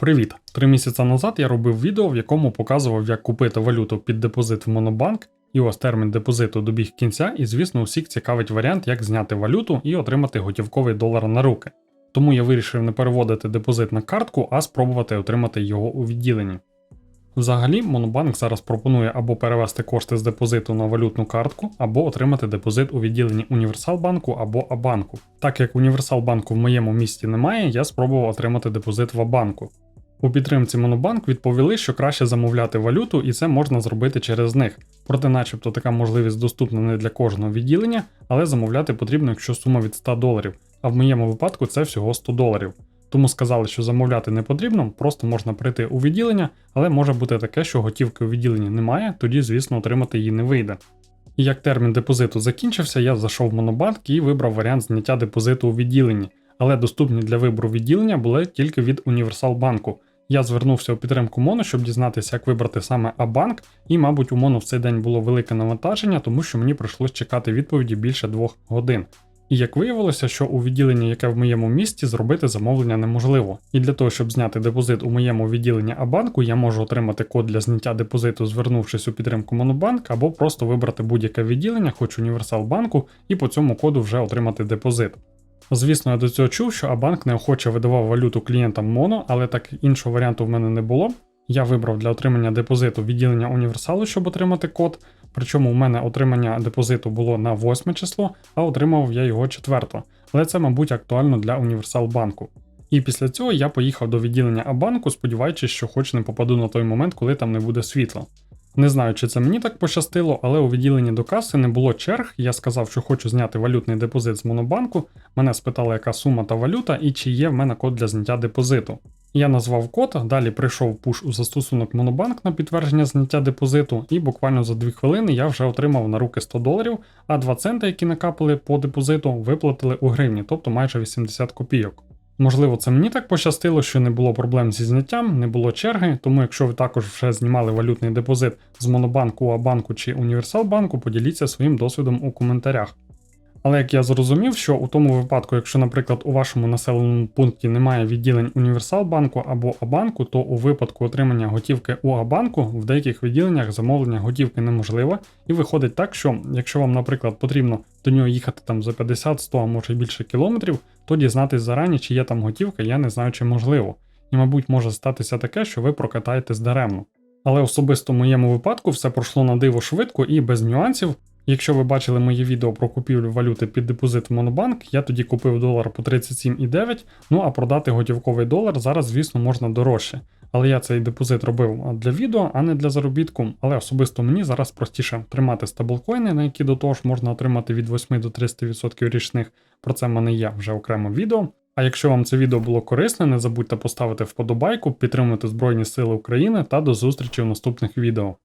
Привіт! Три місяці назад я робив відео, в якому показував, як купити валюту під депозит в Монобанк, і ось термін депозиту добіг кінця, і звісно, усіх цікавить варіант, як зняти валюту і отримати готівковий долар на руки. Тому я вирішив не переводити депозит на картку, а спробувати отримати його у відділенні. Взагалі, Монобанк зараз пропонує або перевести кошти з депозиту на валютну картку, або отримати депозит у відділенні Універсалбанку або Абанку. Так як Універсалбанку в моєму місті немає, я спробував отримати депозит в Абанку. У підтримці Монобанк відповіли, що краще замовляти валюту, і це можна зробити через них. Проте, начебто, така можливість доступна не для кожного відділення, але замовляти потрібно, якщо сума від 100 доларів. А в моєму випадку це всього 100 доларів. Тому сказали, що замовляти не потрібно, просто можна прийти у відділення, але може бути таке, що готівки у відділенні немає, тоді, звісно, отримати її не вийде. І як термін депозиту закінчився, я зайшов в Монобанк і вибрав варіант зняття депозиту у відділенні, але доступні для вибору відділення були тільки від Універсалбанку. Я звернувся у підтримку Моно, щоб дізнатися, як вибрати саме Абанк, і, мабуть, у Моно в цей день було велике навантаження, тому що мені прийшлось чекати відповіді більше двох годин. І як виявилося, що у відділенні, яке в моєму місті, зробити замовлення неможливо. І для того, щоб зняти депозит у моєму відділенні Абанку, я можу отримати код для зняття депозиту, звернувшись у підтримку Монобанк, або просто вибрати будь-яке відділення, хоч Універсал-банку, і по цьому коду вже отримати депозит. Звісно, я до цього чув, що Абанк неохоче видавав валюту клієнтам Моно, але так іншого варіанту в мене не було. Я вибрав для отримання депозиту відділення універсалу, щоб отримати код. Причому у мене отримання депозиту було на 8 число, а отримав я його 4. Але це, мабуть, актуально для Універсал-банку. І після цього я поїхав до відділення Абанку, сподіваючись, що хоч не попаду на той момент, коли там не буде світла. Не знаю, чи це мені так пощастило, але у відділенні до каси не було черг. Я сказав, що хочу зняти валютний депозит з Монобанку. Мене спитали, яка сума та валюта і чи є в мене код для зняття депозиту. Я назвав код, далі прийшов пуш у застосунок Монобанк на підтвердження зняття депозиту, і буквально за 2 хвилини я вже отримав на руки 100 доларів, а 2 центи, які накапали по депозиту, виплатили у гривні, тобто майже 80 копійок. Можливо, це мені так пощастило, що не було проблем зі зняттям, не було черги, тому якщо ви також вже знімали валютний депозит з Монобанку, Абанку чи Універсалбанку, поділіться своїм досвідом у коментарях. Але як я зрозумів, що у тому випадку, якщо, наприклад, у вашому населеному пункті немає відділень Універсалбанку або Абанку, то у випадку отримання готівки у Абанку в деяких відділеннях замовлення готівки неможливе, і виходить так, що якщо вам, наприклад, потрібно до нього їхати там за 50, 100, а може більше кілометрів, то дізнатись зарані, чи є там готівка, я не знаю, чи можливо. І, мабуть, може статися таке, що ви прокатаєтесь даремно. Але особисто в моєму випадку все пройшло на диво швидко і без нюансів. Якщо ви бачили моє відео про купівлю валюти під депозит в Монобанк, я тоді купив долар по 37,9, ну а продати готівковий долар зараз, звісно, можна дорожче. Але я цей депозит робив для відео, а не для заробітку. Але особисто мені зараз простіше тримати стаблкоїни, на які до того ж можна отримати від 8 до 300% річних. Про це в мене є вже окремо відео. А якщо вам це відео було корисне, не забудьте поставити вподобайку, підтримати Збройні Сили України та до зустрічі в наступних відео.